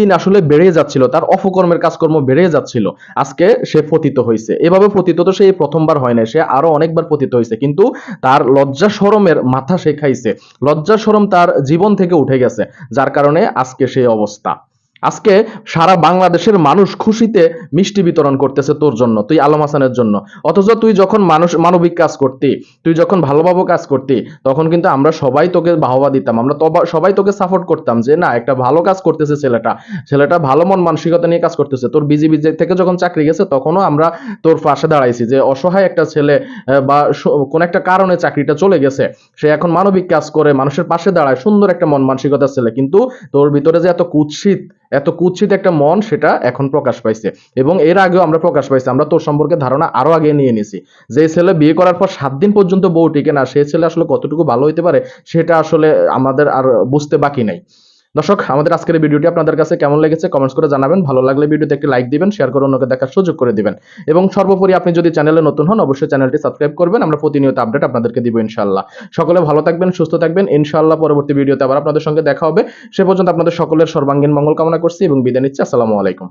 দিন আসলে বেড়ে যাচ্ছিল, তার অপকর্মের কাজকর্ম বেড়ে যাচ্ছিল। আজকে সে পতিত হয়েছে এভাবে পতিত তো সে প্রথমবার হয় না সে আরও অনেকবার পতিত হয়েছে কিন্তু তার লজ্জা সরমের মাথা সে খাইছে। লজ্জা সরম তার জীবন থেকে উঠে গেছে, যার কারণে আজকে সেই অবস্থা। আজকে সারা বাংলাদেশের মানুষ খুশিতে মিষ্টি বিতরণ করতেছে তোর জন্য, তুই আলম হাসানের জন্য। অথচ তুই যখন মানুষ, মানবিক কাজ করতি, তুই যখন ভালোভাবে কাজ করতি, তখন কিন্তু আমরা সবাই তোকে বাহবা দিতাম, আমরা সবাই তোকে সাপোর্ট করতাম যে, না, একটা ভালো কাজ করতেছে ছেলেটা ছেলেটা ভালো মন মানসিকতা নিয়ে কাজ করতেছে, তোর বিজিবি থেকে যখন চাকরি গেছে, তখনও আমরা তোর পাশে দাঁড়াইছি যে, অসহায় একটা ছেলে বা কোন একটা কারণে চাকরিটা চলে গেছে, সে এখন মানবিক কাজ করে, মানুষের পাশে দাঁড়ায়, সুন্দর একটা মন মানসিকতার ছেলে, কিন্তু তোর ভিতরে যে এত কুৎসিত এত কুৎসিত একটা মন সেটা এখন প্রকাশ পাইছে। এবং এর আগেও আমরা প্রকাশ পাইছি, আমরা তোর সম্পর্কে ধারণা আরও আগে নিয়ে নিছি। যে ছেলে বিয়ে করার পর সাত দিন পর্যন্ত বউ টিকে না, সে ছেলে আসলে কতটুকু ভালো হইতে পারে, সেটা আসলে আমাদের আর বুঝতে বাকি নাই। দর্শক, আমাদের আজকের ভিডিওটি আপনাদের কাছে কেমন লেগেছে কমেন্টস করে জানাবেন। ভালো লাগলে ভিডিওতে একটি লাইক দিবেন, শেয়ার করে অন্যকে দেখার সুযোগ করে দিবেন। এবং সর্বোপরি আপনি যদি চ্যানেলে নতুন হন, অবশ্যই চ্যানেলটি সাবস্ক্রাইব করবেন। আমরা প্রতিনিয়ত আপডেট আপনাদেরকে দিব ইনশাল্লাহ সকলে ভালো থাকবেন, সুস্থ থাকবেন। ইনশাল্লাহ পরবর্তী ভিডিওতে আবার আপনাদের সঙ্গে দেখা হবে। সে পর্যন্ত আপনাদের সকলের সর্বাঙ্গীন মঙ্গল কামনা করছি এবং বিদায় নিচ্ছি। আসসালামু আলাইকুম।